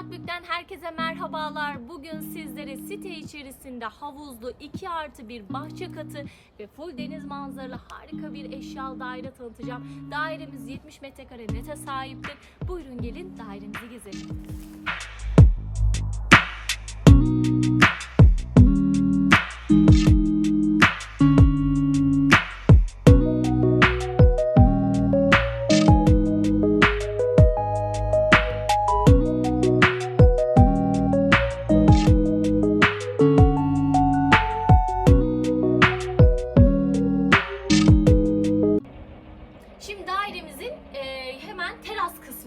Akbük'ten herkese merhabalar. Bugün sizlere site içerisinde havuzlu 2 artı bir bahçe katı ve full deniz manzaralı harika bir eşyalı daire tanıtacağım. Dairemiz 70 metrekare nete sahiptir. Buyurun gelin dairemizi gezelim.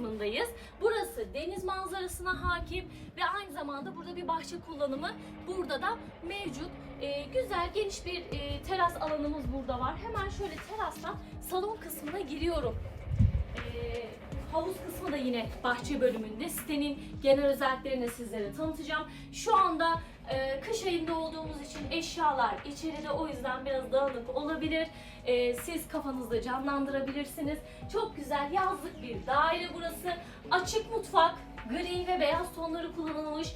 Kısmındayız. Burası deniz manzarasına hakim ve aynı zamanda burada bir bahçe kullanımı burada da mevcut. E, güzel geniş bir e, teras alanımız burada var. Hemen şöyle terastan salon kısmına giriyorum. Havuz kısmı da yine bahçe bölümünde. Sitenin genel özelliklerini sizlere tanıtacağım. Şu anda e, kış ayında olduğumuz için eşyalar içeride o yüzden biraz dağınık olabilir. E, siz kafanızda canlandırabilirsiniz. Çok güzel yazlık bir daire burası. Açık mutfak, gri ve beyaz tonları kullanılmış.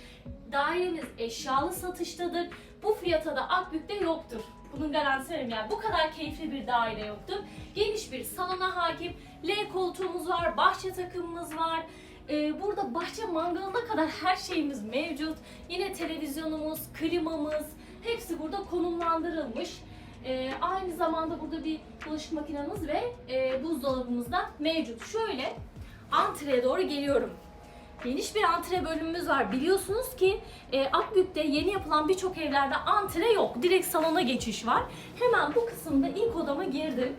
Dairemiz eşyalı satıştadır. Bu fiyata da Akbük'te yoktur. Bunun garantisi veririm yani. Bu kadar keyifli bir daire yoktur. Geniş bir salona hakim. L koltuğumuz var, bahçe takımımız var. Ee, burada bahçe mangalına kadar her şeyimiz mevcut. Yine televizyonumuz, klimamız hepsi burada konumlandırılmış. Ee, aynı zamanda burada bir bulaşık makinemiz ve e, buzdolabımız da mevcut. Şöyle antreye doğru geliyorum. Geniş bir antre bölümümüz var. Biliyorsunuz ki e, Akbük'te yeni yapılan birçok evlerde antre yok. Direkt salona geçiş var. Hemen bu kısımda ilk odama girdim.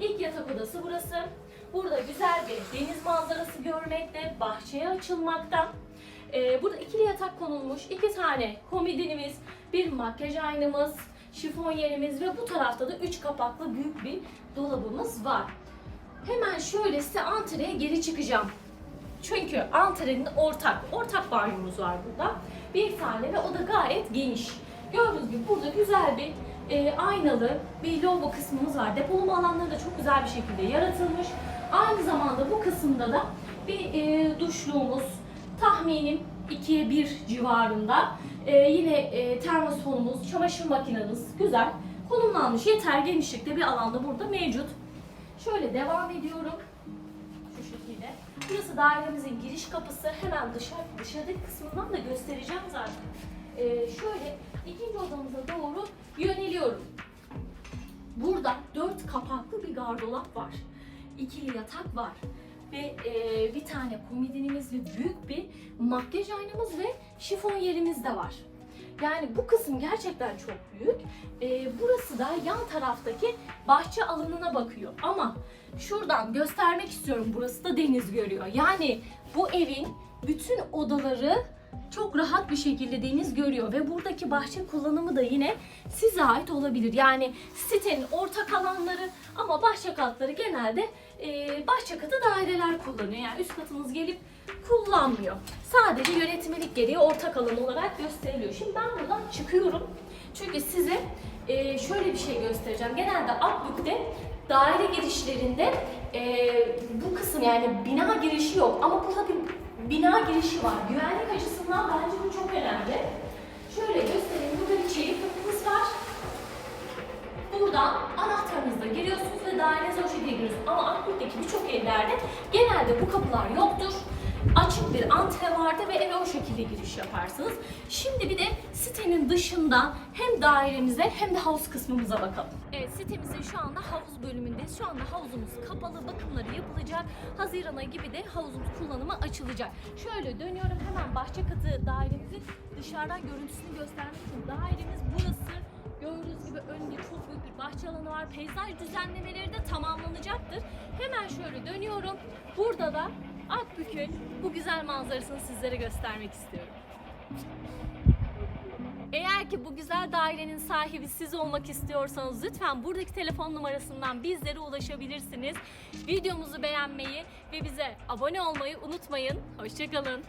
İlk yatak odası burası. Burada güzel bir deniz manzarası görmekte, bahçeye açılmakta. Ee, burada ikili yatak konulmuş, iki tane komodinimiz, bir makyaj aynamız, şifon yerimiz ve bu tarafta da üç kapaklı büyük bir dolabımız var. Hemen şöyle size antreye geri çıkacağım. Çünkü antrenin ortak, ortak banyomuz var burada. Bir tane ve o da gayet geniş. Gördüğünüz gibi burada güzel bir e, aynalı bir lavabo kısmımız var. Depolama alanları da çok güzel bir şekilde yaratılmış. Aynı zamanda bu kısımda da bir e, duşluğumuz tahminim 2'ye 1 civarında. E, yine e, termosfonumuz, çamaşır makinemiz güzel konumlanmış. Yeter genişlikte bir alanda burada mevcut. Şöyle devam ediyorum. Şu şekilde. Burası dairemizin giriş kapısı. Hemen dışarı, dışarıdaki kısmından da göstereceğim zaten. Ee, şöyle ikinci odamıza doğru yöneliyorum. Burada dört kapaklı bir gardırop var. İkili yatak var. Ve e, bir tane komodinimiz ve büyük bir makyaj aynamız ve şifon yerimiz de var. Yani bu kısım gerçekten çok büyük. Ee, burası da yan taraftaki bahçe alanına bakıyor. Ama şuradan göstermek istiyorum. Burası da deniz görüyor. Yani bu evin bütün odaları çok rahat bir şekilde deniz görüyor ve buradaki bahçe kullanımı da yine size ait olabilir. Yani sitenin ortak alanları ama bahçe katları genelde e, bahçe katı daireler kullanıyor. Yani üst katınız gelip kullanmıyor. Sadece yönetmelik gereği ortak alan olarak gösteriliyor. Şimdi ben buradan çıkıyorum. Çünkü size e, şöyle bir şey göstereceğim. Genelde Akbük'te daire girişlerinde e, bu kısım yani bina girişi yok ama burada bir bina girişi var. Güvenlik açısından bence bu çok önemli. Şöyle göstereyim. Burada bir çelik kapımız var. Buradan anahtarınızla giriyorsunuz ve dairenize o şekilde giriyorsunuz. Ama Akbük'teki birçok evlerde genelde bu kapılar yoktur. Açık bir antre vardır ve eve o şekilde giriş yaparsınız. Şimdi bir de sitenin dışında hem dairemize hem de havuz kısmımıza bakalım. Evet sitemizin şu anda havuz bölümündeyiz. Şu anda havuzumuz kapalı, bakımları yapılacak. Haziran ayı gibi de havuzumuz kullanıma açılacak. Şöyle dönüyorum hemen bahçe katı dairemizin dışarıdan görüntüsünü göstermek için dairemiz burası. Gördüğünüz gibi önünde çok büyük bir bahçe alanı var. Peyzaj düzenlemeleri de tamamlanacaktır. Hemen şöyle dönüyorum. Burada da Akbük'ün bu güzel manzarasını sizlere göstermek istiyorum. Eğer ki bu güzel dairenin sahibi siz olmak istiyorsanız lütfen buradaki telefon numarasından bizlere ulaşabilirsiniz. Videomuzu beğenmeyi ve bize abone olmayı unutmayın. Hoşçakalın.